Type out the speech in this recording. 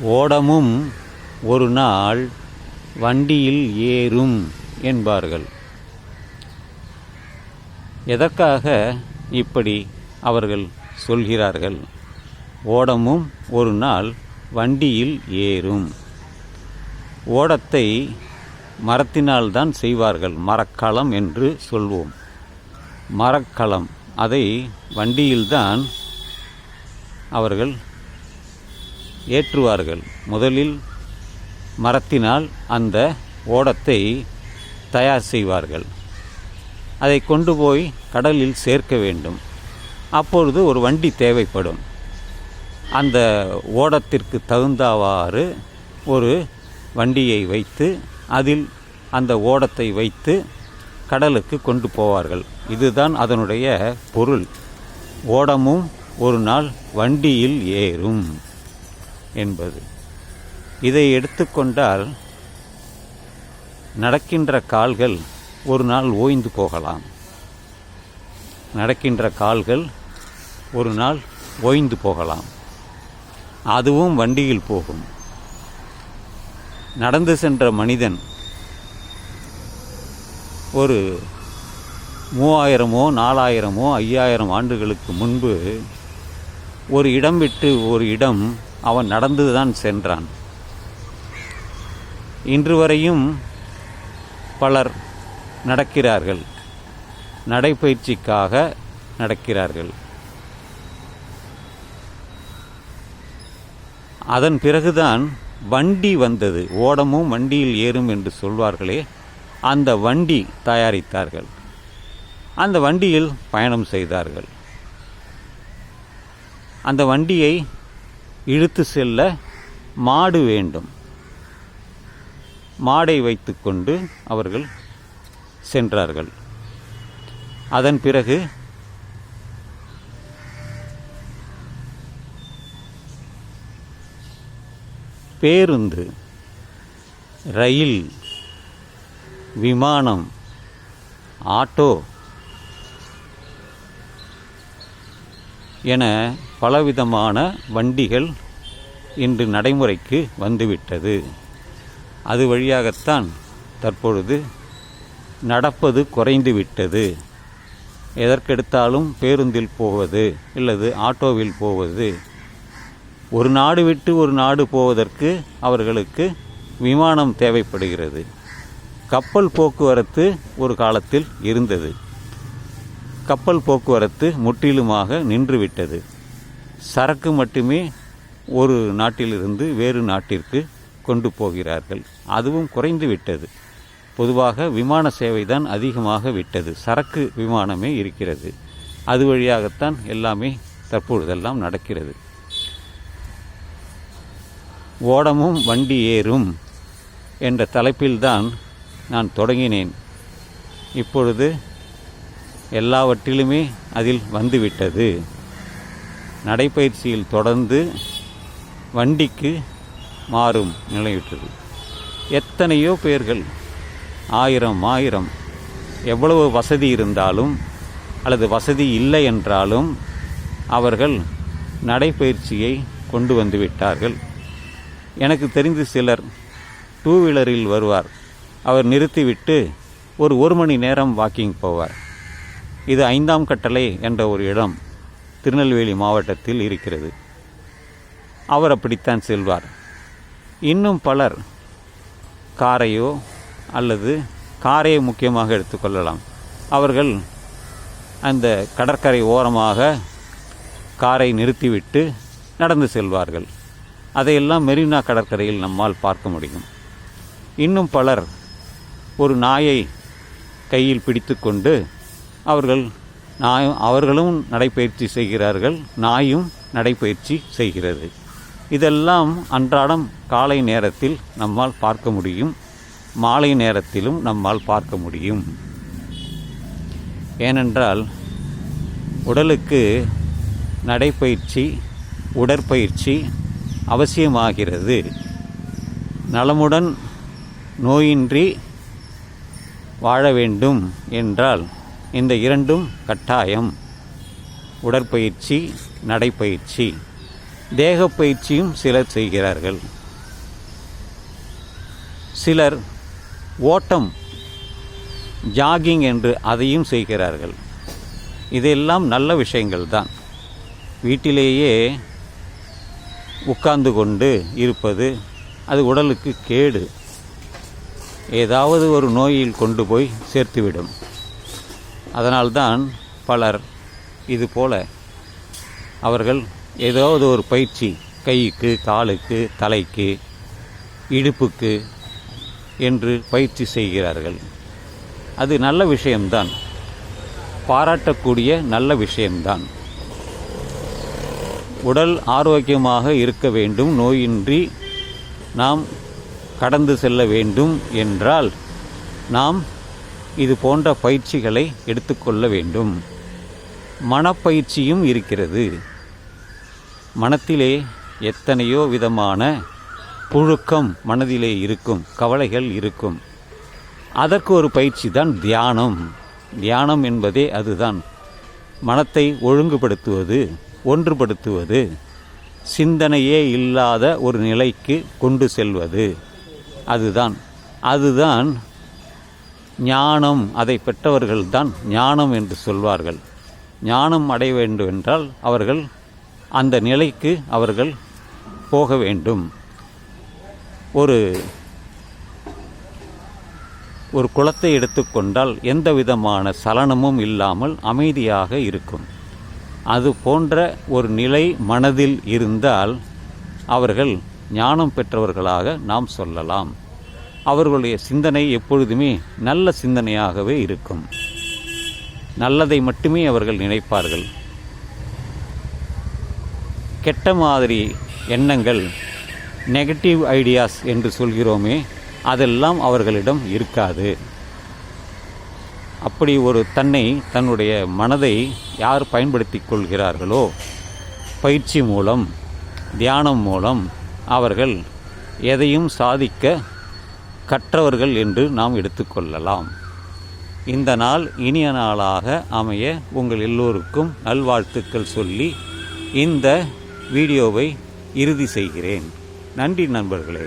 ஓடமும் ஒரு நாள் வண்டியில் ஏறும் என்பார்கள். எதற்காக இப்படி அவர்கள் சொல்கிறார்கள்? ஓடமும் ஒரு நாள் வண்டியில் ஏறும். ஓடத்தை மரத்தினால் தான் செய்வார்கள் மரக்களம் என்று சொல்வோம். மரக்களம் அதை வண்டியில்தான் அவர்கள் ஏற்றுவார்கள். முதலில் மரத்தினால் அந்த ஓடத்தை தயார் செய்வார்கள். அதை கொண்டு போய் கடலில் சேர்க்க வேண்டும். அப்பொழுது ஒரு வண்டி தேவைப்படும். அந்த ஓடத்திற்கு தகுந்தவாறு ஒரு வண்டியை வைத்து அதில் அந்த ஓடத்தை வைத்து கடலுக்கு கொண்டு போவார்கள். இதுதான் அதனுடைய பொருள். ஓடமும் ஒரு நாள் வண்டியில் ஏறும். என்பது. இதை எடுத்துக்கொண்டால் நடக்கின்ற கால்கள் ஒரு நாள் ஓய்ந்து போகலாம். நடக்கின்ற கால்கள் ஒரு நாள் ஓய்ந்து போகலாம். அதுவும் வண்டியில் போகும். நடந்து சென்ற மனிதன் ஒரு மூவாயிரமோ நாலாயிரமோ ஐயாயிரம் ஆண்டுகளுக்கு முன்பு ஒரு இடம் விட்டு ஒரு இடம் அவன் நடந்துதான் சென்றான். இன்று வரையும் பலர் நடக்கிறார்கள். நடைப்பயிற்சிக்காக நடக்கிறார்கள். அதன் பிறகுதான் வண்டி வந்தது. ஓடமும் வண்டியில் ஏறும் என்று சொல்வார்களே அந்த வண்டி தயாரித்தார்கள். அந்த வண்டியில் பயணம் செய்தார்கள். அந்த வண்டியை இழுத்து செல்ல மாடு வேண்டும். மாடை வைத்துக்கொண்டு அவர்கள் சென்றார்கள். அதன் பிறகு பேருந்து ரயில் விமானம் ஆட்டோ என பலவிதமான வண்டிகள் இன்று நடைமுறைக்கு வந்துவிட்டது. அது வழியாகத்தான் தற்பொழுது நடப்பது குறைந்து விட்டது எதற்கெடுத்தாலும் பேருந்தில் போவது அல்லது ஆட்டோவில் போவது. ஒரு நாடு விட்டு ஒரு நாடு போவதற்கு அவர்களுக்கு விமானம் தேவைப்படுகிறது. கப்பல் போக்குவரத்து ஒரு காலத்தில் இருந்தது. கப்பல் போக்குவரத்து முற்றிலுமாக நின்றுவிட்டது. சரக்கு மட்டுமே ஒரு நாட்டிலிருந்து வேறு நாட்டிற்கு கொண்டு போகிறார்கள். அதுவும் குறைந்து விட்டது. பொதுவாக விமான சேவை தான் அதிகமாக விட்டது. சரக்கு விமானமே இருக்கிறது. அது வழியாகத்தான் எல்லாமே தற்பொழுதெல்லாம் நடக்கிறது. ஓடமும் வண்டி ஏறும் என்ற தலைப்பில்தான் நான் தொடங்கினேன். இப்பொழுது எல்லாவற்றிலுமே அதில் வந்துவிட்டது. நடைப்பயிற்சியில் தொடர்ந்து வண்டிக்கு மாறும் நிலையுற்றது. எத்தனையோ பேர்கள் ஆயிரம் ஆயிரம் எவ்வளவு வசதி இருந்தாலும் அல்லது வசதி இல்லை என்றாலும் அவர்கள் நடைப்பயிற்சியை கொண்டு வந்து விட்டார்கள். எனக்கு தெரிந்து சிலர் டூ வீலரில் வருவார். அவர் நிறுத்திவிட்டு ஒரு ஒரு மணி நேரம் வாக்கிங் போவார். இது ஐந்தாம் கட்டளை என்ற ஒரு இடம். திருநெல்வேலி மாவட்டத்தில் இருக்கிறது. அவர் அப்படித்தான் செல்வார். இன்னும் பலர் காரையோ அல்லது காரையை முக்கியமாக எடுத்துக்கொள்ளலாம் அவர்கள் அந்த கடற்கரை ஓரமாக காரை நிறுத்திவிட்டு நடந்து செல்வார்கள். அதையெல்லாம் மெரினா கடற்கரையில் நம்மால் பார்க்க முடியும். இன்னும் பலர் ஒரு நாயை கையில் பிடித்துக்கொண்டு அவர்கள் நாயும் அவர்களும் நடைப்பயிற்சி செய்கிறார்கள் நாயும் நடைப்பயிற்சி செய்கிறது. இதெல்லாம் அன்றாடம் காலை நேரத்தில் நம்மால் பார்க்க முடியும் மாலை நேரத்திலும் நம்மால் பார்க்க முடியும். ஏனென்றால் உடலுக்கு நடைப்பயிற்சி உடற்பயிற்சி அவசியமாகிறது. நலமுடன் நோயின்றி வாழ வேண்டும் என்றால் இந்த இரண்டும் கட்டாயம். உடற்பயிற்சி நடைப்பயிற்சி. தேக பயிற்சியும் சிலர் செய்கிறார்கள். சிலர் ஓட்டம் ஜாகிங் என்று அதையும் செய்கிறார்கள். இதெல்லாம் நல்ல விஷயங்கள் தான். வீட்டிலேயே உட்கார்ந்து கொண்டு இருப்பது அது உடலுக்கு கேடு. ஏதாவது ஒரு நோயில் கொண்டு போய் சேர்த்துவிடும். அதனால்தான் பலர் இது போல அவர்கள் ஏதாவது ஒரு பயிற்சி கைக்கு காலுக்கு தலைக்கு இடுப்புக்கு என்று பயிற்சி செய்கிறார்கள். அது நல்ல விஷயம்தான். பாராட்டக்கூடிய நல்ல விஷயம்தான். உடல் ஆரோக்கியமாக இருக்க வேண்டும். நோயின்றி நாம் கடந்து செல்ல வேண்டும் என்றால் நாம் இது போன்ற பயிற்சிகளை எடுத்துக்கொள்ள வேண்டும். மனப்பயிற்சியும் இருக்கிறது. மனத்திலே எத்தனையோ விதமான புழுக்கம் மனதிலே இருக்கும் கவலைகள் இருக்கும். அதற்கு ஒரு பயிற்சி தான் தியானம். தியானம் என்பதே அதுதான். மனத்தை ஒழுங்குபடுத்துவது ஒன்றுபடுத்துவது சிந்தனையே இல்லாத ஒரு நிலைக்கு கொண்டு செல்வது. அதுதான். அதுதான் ஞானம் அதை பெற்றவர்கள்தான் ஞானம் என்று சொல்வார்கள். ஞானம் அடைய வேண்டும் என்றால் அவர்கள் அந்த நிலைக்கு அவர்கள் போக வேண்டும். ஒரு ஒரு குளத்தை எடுத்துக்கொண்டால் எந்த விதமான சலனமும் இல்லாமல் அமைதியாக இருக்கும். அது போன்ற ஒரு நிலை மனதில் இருந்தால் அவர்கள் ஞானம் பெற்றவர்களாக நாம் சொல்லலாம். அவர்களுடைய சிந்தனை எப்பொழுதுமே நல்ல சிந்தனையாகவே இருக்கும். நல்லதை மட்டுமே அவர்கள் நினைப்பார்கள். கெட்ட மாதிரி எண்ணங்கள் நெகட்டிவ் ஐடியாஸ் என்று சொல்கிறோமே அதெல்லாம் அவர்களிடம் இருக்காது. அப்படி ஒரு தன்னை தன்னுடைய மனதை யார் பயன்படுத்தி கொள்கிறார்களோ பயிற்சி மூலம் தியானம் மூலம் அவர்கள் எதையும் சாதிக்க கற்றவர்கள் என்று நாம் எடுத்துக்கொள்ளலாம் இந்த நாள் இனிய நாளாக அமைய உங்கள் எல்லோருக்கும் நல்வாழ்த்துக்கள் சொல்லி இந்த வீடியோவை இறுதி செய்கிறேன். நன்றி நண்பர்களே.